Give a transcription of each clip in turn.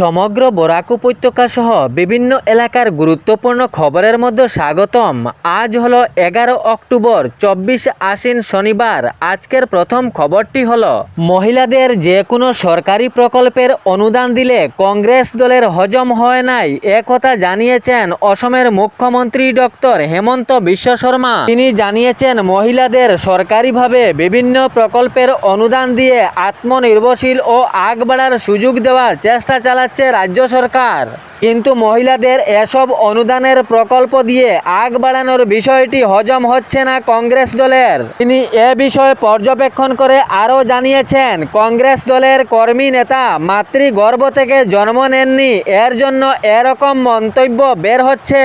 সমগ্র বরাক উপত্যকা সহ বিভিন্ন এলাকার গুরুত্বপূর্ণ খবরের মধ্যে স্বাগতম। আজ হলো এগারো অক্টোবর, চব্বিশ আশ্বিন শনিবার। আজকের প্রথম খবরটি হল, মহিলাদের যে কোনো সরকারি প্রকল্পের অনুদান দিলে কংগ্রেস দলের হজম হয় নাই। একথা জানিয়েছেন অসমের মুখ্যমন্ত্রী ডক্টর হেমন্ত বিশ্ব শর্মা। তিনি জানিয়েছেন মহিলাদের সরকারিভাবে বিভিন্ন প্রকল্পের অনুদান দিয়ে আত্মনির্ভরশীল ও আগ বাড়ার সুযোগ দেওয়ার চেষ্টা চালাচ্ছে রাজ্য সরকার। কিন্তু মহিলাদের এসব অনুদানের প্রকল্প দিয়ে আগ বাড়ানোর বিষয়টি হজম হচ্ছে না কংগ্রেস দলের। তিনি এ বিষয়ে পর্যবেক্ষণ করে আরও জানিয়েছেন, কংগ্রেস দলের কর্মী নেতা মাতৃগর্ভ থেকে জন্ম নেননি, এর জন্য এরকম মন্তব্য বের হচ্ছে।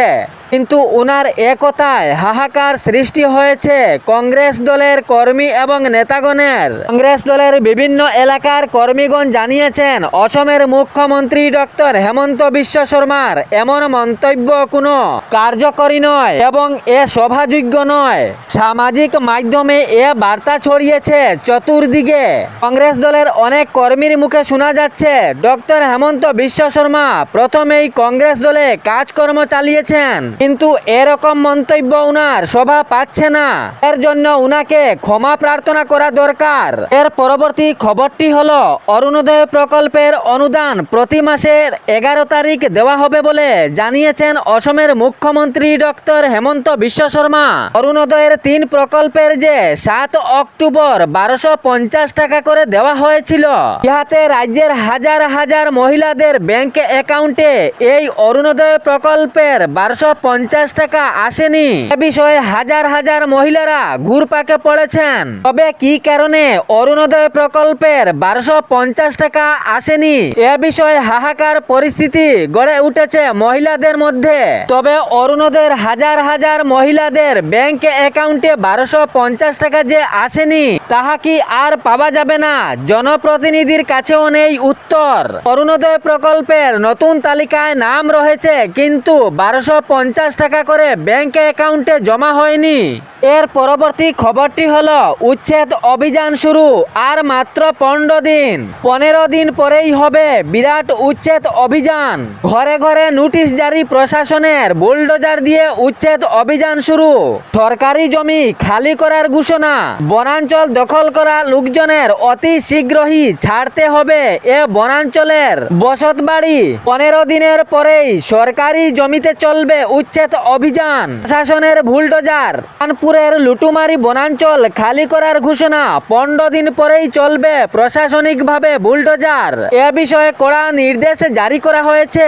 কিন্তু উনার একতায় হাহাকার সৃষ্টি হয়েছে কংগ্রেস দলের কর্মী এবং নেতাগণের। কংগ্রেস দলের বিভিন্ন এলাকার কর্মীগণ জানিয়েছেন, অসমের মুখ্যমন্ত্রী ডক্টর হেমন্ত বিশ্ব শর্মার এমন মন্তব্য কোনো কার্যকরী নয় এবং এ শোভাযোগ্য নয়। সামাজিক মাধ্যমে এ বার্তা ছড়িয়েছে চতুর্দিকে। কংগ্রেস দলের অনেক কর্মীর মুখে শোনা যাচ্ছে, ডক্টর হেমন্ত বিশ্ব শর্মা প্রথমেই কংগ্রেস দলে কাজকর্ম চালিয়েছেন। কিন্তু এরকম মন্তব্য উনার শোভা পাচ্ছে না। এর জন্য উনাকে ক্ষমা প্রার্থনা করা দরকার। এর পরবর্তী খবরটি হলো, অরুণোদয় প্রকল্পের অনুদান প্রতি মাসের এগারো তারিখ দেওয়া হবে বলে জানিয়েছেন অসমের মুখ্যমন্ত্রী ডক্টর হেমন্ত বিশ্ব শর্মা। অরুণোদয়ের তিন প্রকল্পের যে সাত অক্টোবর বারোশো পঞ্চাশ টাকা করে দেওয়া হয়েছিল, ইহাতে রাজ্যের হাজার হাজার মহিলাদের ব্যাংক অ্যাকাউন্টে এই অরুণোদয় প্রকল্পের বারোশো পঞ্চাশ টাকা আসেনি। এ বিষয়ে হাজার হাজার মহিলারা ঘুরপাকে পড়েছেন। তবে কি কারণে অরুণোদয় প্রকল্পের বারোশো পঞ্চাশ টাকা আসেনি? এ বিষয়ে হাহাকার পরিস্থিতি গড়ে উঠেছে মহিলাদের মধ্যে। তবে অরুণোদয়ের হাজার হাজার মহিলাদের ব্যাংক অ্যাকাউন্টে বারোশো পঞ্চাশ টাকা যে আসেনি, তাহা কি আর পাওয়া যাবে না? জনপ্রতিনিধির কাছেও নেই উত্তর। অরুণোদয় প্রকল্পের নতুন তালিকায় নাম রয়েছে, কিন্তু বারোশো পঞ্চাশ টাকা করে ব্যাংক অ্যাকাউন্টে জমা হয়নি। এর পরবর্তী খবরটি হল, উচ্ছেদ অভিযান শুরু আর মাত্র পনেরো দিন। পনেরো দিন পরেই হবে বিরাট উচ্ছেদ অভিযান। ঘরে ঘরে নোটিশ জারি প্রশাসনের বুলডোজার দিয়ে উচ্ছেদ অভিযান শুরু। সরকারি জমি খালি করার ঘোষণা। বনাঞ্চল দখল করা লোকজনের অতি শীঘ্রই ছাড়তে হবে এ বনাঞ্চলের বসত বাড়ি। পনেরো দিনের পরেই সরকারি জমিতে চলবে উচ্ছেদ অভিযান। প্রশাসনের বুলডোজার। কানপুরের লুটুমারি বনাঞ্চল খালি করার ঘোষণা। পনেরো দিন পরেই চলবে প্রশাসনিকভাবে বুলডোজার। এ বিষয়ে কড়া নির্দেশ জারি করা হয়েছে।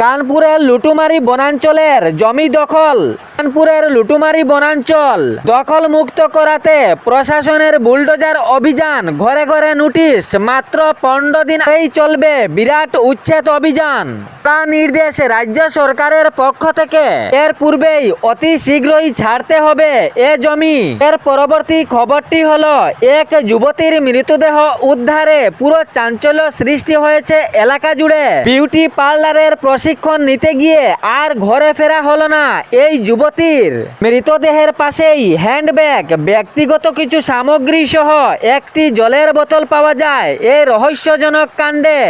কানপুরের লুটুমারি বনাঞ্চলের জমি দখল। কানপুরের লুটুমারি বনাঞ্চল দখল মুক্ত করাতে প্রশাসনের বুলডোজার অভিযান, ঘরে ঘরে নোটিশ, মাত্র পনেরো দিন এই চলবে বিরাট উচ্ছেদ অভিযান। প্রাণ নির্দেশ রাজ্য সরকারের পক্ষ থেকে। এর পূর্বেই অতি শীঘ্রই ছাড়তে হবে এ জমি। এর পরবর্তী খবরটি হলো, এক যুবতীর মৃতদেহ উদ্ধারে পুরো চাঞ্চল্য সৃষ্টি হয়েছে এলাকা জুড়ে। বিউটি পার্লারের প্রশিক্ষণ নিতে গিয়ে আর ঘরে ফেরা হলো না। এই যুবতীর মৃতদেহের পাশেই হ্যান্ডব্যাগ ব্যক্তিগত কিছু সামগ্রী সহ একটি জলের বোতল পাওয়া যায়। এই রহস্যজনক কাণ্ডে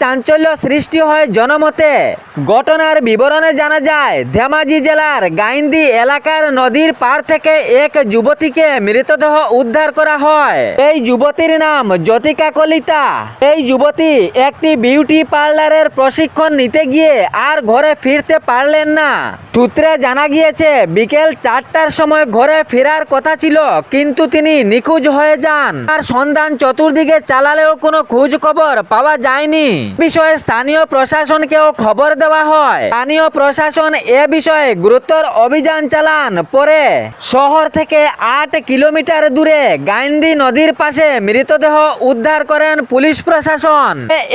চাঞ্চল্য সৃষ্টি হয় জনমতে। ঘটনার বিবরণে জানা যায়, ধেমাজি জেলার গাইন্দি এলাকার নদীর পার থেকে এক যুবতীকে মৃতদেহ উদ্ধার করা হয়। এই যুবতীর নাম জ্যোতিকা কলিতা। এই যুবতী একটি বিউটি পার্লারের প্রশিক্ষণ নিতে গিয়ে আর ঘরে ফিরতে পারলেন না। সূত্রে জানা গিয়েছে বিকেল চারটার সময় ঘরে ফেরার কথা ছিল, কিন্তু তিনি নিখোঁজ হয়ে যান। তার সন্ধান চতুর্দিকে চালালেও কোনো খোঁজ খবর পাওয়া যায়নি। বিষয়ে স্থানীয় প্রশাসনকেও খবর দেওয়া হয়। স্থানীয় প্রশাসন এ বিষয়ে গুরুতর অভিযান চালান পরে শহর থেকে আট কিলোমিটার দূরে গাইন্দি নদীর পাশে মৃতদেহ উদ্ধার করেন পুলিশ প্রশাসন।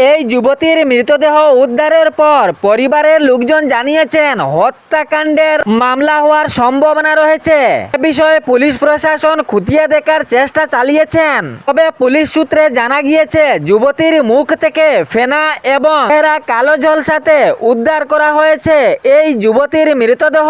এই যুবতীর মৃতদেহ উদ্ধারের পর পরিবারের লোকজন জানিয়েছেন, হত্যাকাণ্ডের মামলা মামলা হওয়ার সম্ভাবনা রয়েছে। এ বিষয়ে পুলিশ প্রশাসন খুঁটিয়ে দেখার চেষ্টা চালিয়েছেন। তবে পুলিশ সূত্রে জানা গিয়েছে, যুবতীর মুখ থেকে ফেনা এবং এরা কালো জল সাথে উদ্ধার করা হয়েছে এই যুবতীর মৃতদেহ।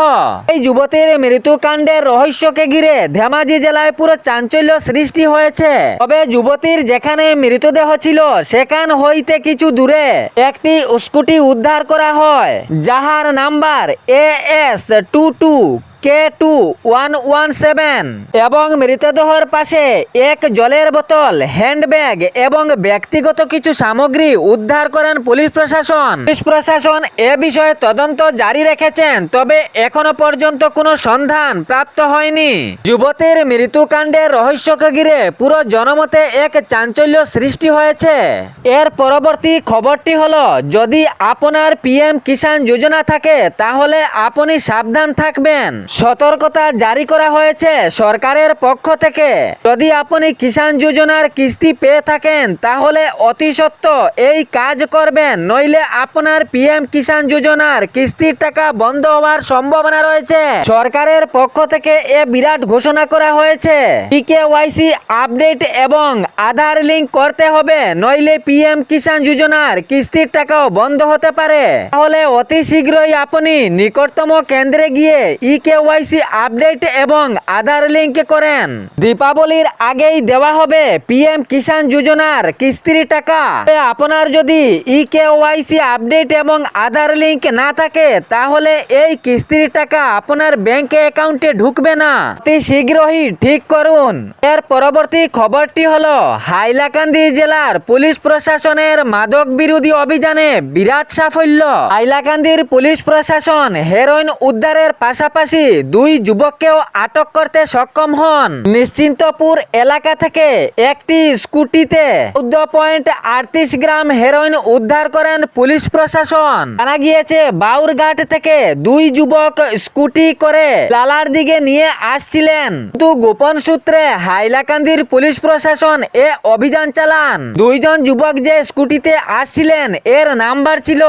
এই যুবতীর মৃত্যুকাণ্ডের রহস্যকে ঘিরে ধেমাজি জেলায় পুরো চাঞ্চল্য সৃষ্টি হয়েছে। তবে যুবতীর যেখানে মৃতদেহ ছিল, সেখান হইতে কিছু দূরে একটি স্কুটি উদ্ধার করা হয়, যাহার number A S two two YouTube. K two one one seven এবং মৃতদেহর পাশে এক জলের বোতল হ্যান্ডব্যাগ এবং ব্যক্তিগত কিছু সামগ্রী উদ্ধার করেন পুলিশ প্রশাসন। পুলিশ প্রশাসন এ বিষয়ে তদন্ত জারি রেখেছেন, তবে এখনও পর্যন্ত কোনো সন্ধান প্রাপ্ত হয়নি। যুবতীর মৃত্যুকাণ্ডের রহস্যকে ঘিরে পুরো জনমতে এক চাঞ্চল্য সৃষ্টি হয়েছে। এর পরবর্তী খবরটি হলো, যদি আপনার পিএম কিষাণ যোজনা থাকে, তাহলে আপনি সাবধান থাকবেন। সতর্কতা জারি করা হয়েছে সরকারের পক্ষ থেকে। যদি আপনি কিষাণ যোজনার কিস্তি পেয়ে থাকেন, তাহলে অতি সত্য এই কাজ করবেন। নইলে আপনার পিএম কিষাণ যোজনার কিস্তির টাকা বন্ধ হওয়ার সম্ভাবনা রয়েছে। সরকারের পক্ষ থেকে এ বিরাট ঘোষণা করা হয়েছে। ইকেওয়াইসি আপডেট এবং আধার লিঙ্ক করতে হবে, নইলে পিএম কিষাণ যোজনার কিস্তির টাকাও বন্ধ হতে পারে। তাহলে অতি শীঘ্রই আপনি নিকটতম কেন্দ্রে গিয়ে ই কেওয়াইসি আপডেট এবং আধার লিঙ্ক করেন। দীপাবলির আগেই দেওয়া হবে পিএম কিষাণ যোজনার কিস্তির টাকা। আপনার যদি ই কেওয়াইসি আপডেট এবং আধার লিঙ্ক না থাকে, তাহলে এই কিস্তির টাকা আপনার ব্যাংক অ্যাকাউন্টে ঢুকবে না। অতি শীঘ্রই ঠিক করুন। এর পরবর্তী খবরটি হলো, হাইলাকান্দি জেলার পুলিশ প্রশাসনের মাদক বিরোধী অভিযানে বিরাট সাফল্য। হাইলাকান্দির পুলিশ প্রশাসন হেরোইন উদ্ধারের পাশাপাশি দুই যুবককেও আটক করতে সক্ষম হন। নিশ্চিন্তপুর এলাকা থেকে একটি স্কুটিতে চৌদ্দ পয়েন্ট আটত্রিশ গ্রাম হেরোইন উদ্ধার করেন পুলিশ প্রশাসন। জানা গিয়েছে, বাউরঘাট থেকে দুই যুবক স্কুটি করে লালার দিকে নিয়ে আসছিলেন। কিন্তু গোপন সূত্রে হাইলাকান্দির পুলিশ প্রশাসন এ অভিযান চালান। দুইজন যুবক যে স্কুটিতে আসছিলেন, এর নাম্বার ছিল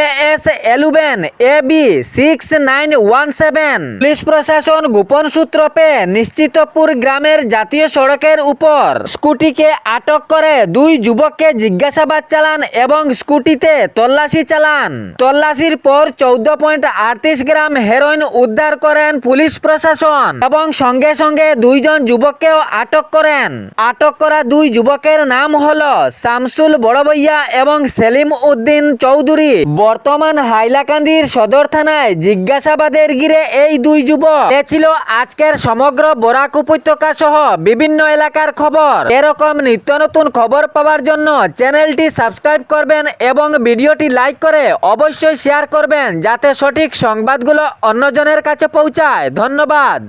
A S eleven A B six nine one seven. Police প্রশাসন গোপন সূত্র পেয়ে নিশ্চিতপুর গ্রামের জাতীয় সড়কের উপর স্কুটিকে আটক করে দুই যুবককে জিজ্ঞাসাবাদ চালান এবং স্কুটিতে তল্লাশি চালান। তল্লাশির পর চৌদ্দ পয়েন্ট আটত্রিশ গ্রাম হেরোইন উদ্ধার করেন পুলিশ প্রশাসন এবং সঙ্গে সঙ্গে দুইজন যুবককেও আটক করেন। আটক করা দুই যুবকের নাম হল শামসুল বড়বইয়া এবং সেলিম উদ্দিন চৌধুরী। বর্তমান হাইলাকান্দির সদর থানায় জিজ্ঞাসাবাদের ঘিরে এই দুই যুবক। এ ছিল আজকের সমগ্র বরাক উপত্যকা সহ বিভিন্ন এলাকার খবর। এরকম নিত্য নতুন খবর পাওয়ার জন্য চ্যানেলটি সাবস্ক্রাইব করবেন এবং ভিডিওটি লাইক করে অবশ্যই শেয়ার করবেন, যাতে সঠিক সংবাদগুলো অন্যজনের কাছে পৌঁছায়। ধন্যবাদ।